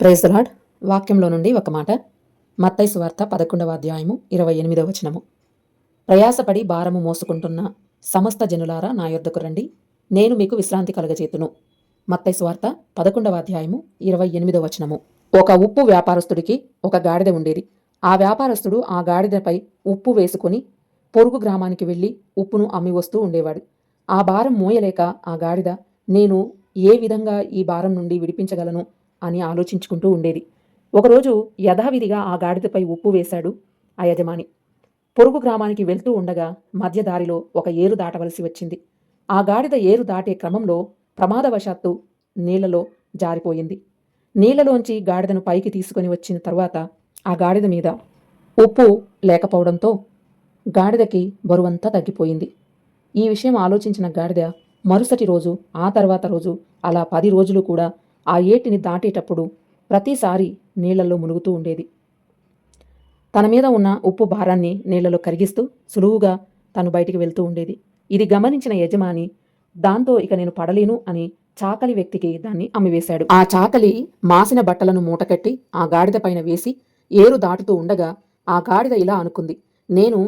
Praise lord వాక్యంలో నుండి ఒక మాట. మత్తైసు వార్త పదకొండవ అధ్యాయము ఇరవై ఎనిమిదవ వచనము. ప్రయాసపడి భారము మోసుకుంటున్న సమస్త జనులారా నా యొద్దకు రండి. నేను మీకు విశ్రాంతి కలగజేతును. మత్తైసు వార్త పదకొండవ అధ్యాయము ఇరవై ఎనిమిదవ వచనము. ఒక ఉప్పు వ్యాపారస్తుడికి ఒక గాడిద ఉండేది. ఆ వ్యాపారస్తుడు ఆ గాడిదపై ఉప్పు వేసుకొని పొరుగు గ్రామానికి వెళ్ళి ఉప్పును అమ్మి వస్తూ ఉండేవాడు. ఆ భారం మోయలేక ఆ గాడిద నేను ఏ విధంగా ఈ భారం నుండి విడిపించగలను? అని ఆలోచించుకుంటూ ఉండేది. ఒకరోజు యథావిధిగా ఆ గాడిదపై ఉప్పు వేశాడు ఆ యజమాని. పొరుగు గ్రామానికి వెళ్తూ ఉండగా మధ్య దారిలో ఒక ఏరు దాటవలసి వచ్చింది. ఆ గాడిద ఏరు దాటే క్రమంలో ప్రమాదవశాత్తు నీళ్ళలో జారిపోయింది. నీళ్ళలోంచి గాడిదను పైకి తీసుకొని వచ్చిన తర్వాత ఆ గాడిద మీద ఉప్పు లేకపోవడంతో గాడిదకి బరువంతా తగ్గిపోయింది. ఈ విషయం ఆలోచించిన గాడిద మరుసటి రోజు ఆ తర్వాత రోజు అలా పది రోజులు కూడా ఆ ఏటిని దాటేటప్పుడు ప్రతిసారి నీళ్ళలో మునుగుతూ ఉండేది. తన మీద ఉన్న ఉప్పు భారాన్ని నీళ్ళలో కరిగిస్తూ సులువుగా తను బయటికి వెళ్తూ ఉండేది. ఇది గమనించిన యజమాని దాంతో ఇక నేను పడలేను అని చాకలి వ్యక్తికి దాన్ని అమ్మివేశాడు. ఆ చాకలి మాసిన బట్టలను మూటకట్టి ఆ గాడిద పైన వేసి ఏరు దాటుతూ ఉండగా ఆ గాడిద ఇలా అనుకుంది నేను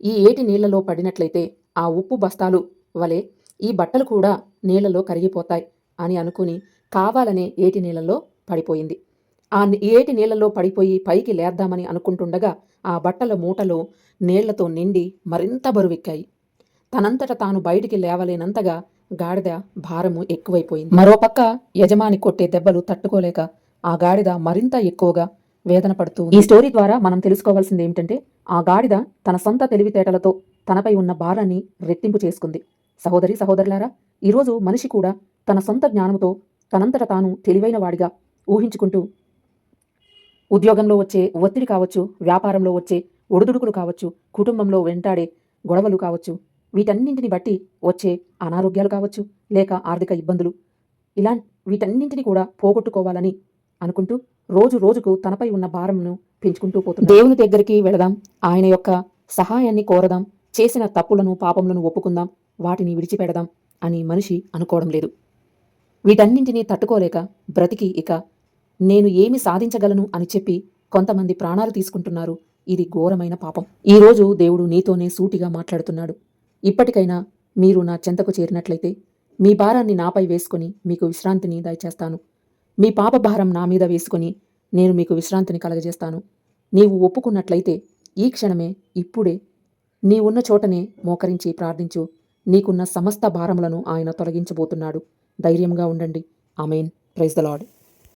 ఈ ఏటి నీళ్ళలో పడినట్లయితే ఆ ఉప్పు బస్తాలు వలె ఈ బట్టలు కూడా నీళ్ళలో కరిగిపోతాయి అని అనుకుని కావాలనే ఏటి నీళ్ళలో పడిపోయింది. ఆ ఏటి నీళ్ళలో పడిపోయి పైకి లేద్దామని అనుకుంటుండగా ఆ బట్టల మూటలో నీళ్ళతో నిండి మరింత బరువెక్కాయి. తనంతట తాను బయటికి లేవలేనంతగా గాడిద భారము ఎక్కువైపోయింది. మరోపక్క యజమాని కొట్టే దెబ్బలు తట్టుకోలేక ఆ గాడిద మరింత ఎక్కువగా వేదన పడుతూ ఈ స్టోరీ ద్వారా మనం తెలుసుకోవాల్సింది ఏమిటంటే ఆ గాడిద తన సొంత తెలివితేటలతో తనపై ఉన్న భారాన్ని రెట్టింపు చేసుకుంది. సహోదరి సహోదరులారా ఈరోజు మనిషి కూడా తన సొంత జ్ఞానంతో తనంతట తాను తెలివైన వాడిగా ఊహించుకుంటూ ఉద్యోగంలో వచ్చే ఒత్తిడి కావచ్చు వ్యాపారంలో వచ్చే ఒడిదుడుకులు కావచ్చు కుటుంబంలో వెంటాడే గొడవలు కావచ్చు వీటన్నింటిని బట్టి వచ్చే అనారోగ్యాలు కావచ్చు లేక ఆర్థిక ఇబ్బందులు. ఇలా వీటన్నింటిని కూడా పోగొట్టుకోవాలని అనుకుంటూ రోజు రోజుకు తనపై ఉన్న భారంను పెంచుకుంటూ పోతుంది దేవుని దగ్గరికి వెళదాం. ఆయన యొక్క సహాయాన్ని కోరదాం. చేసిన తప్పులను పాపములను ఒప్పుకుందాం. వాటిని విడిచిపెడదాం అని మనిషి అనుకోవడం లేదు. వీటన్నింటినీ తట్టుకోలేక బ్రతికి ఇక నేను ఏమి సాధించగలను అని చెప్పి కొంతమంది ప్రాణాలు తీసుకుంటున్నారు. ఇది ఘోరమైన పాపం. ఈరోజు దేవుడు నీతోనే సూటిగా మాట్లాడుతున్నాడు. ఇప్పటికైనా మీరు నా చెంతకు చేరినట్లయితే మీ భారాన్ని నాపై వేసుకొని మీకు విశ్రాంతిని దయచేస్తాను. మీ పాప భారం నా మీద వేసుకుని నేను మీకు విశ్రాంతిని కలగజేస్తాను. నీవు ఒప్పుకున్నట్లయితే ఈ క్షణమే ఇప్పుడే నీవున్న చోటనే మోకరించి ప్రార్థించు. నీకున్న సమస్త భారములను ఆయన తొలగించబోతున్నాడు. ధైర్యంగా ఉండండి. ఆమెన్. Praise the lord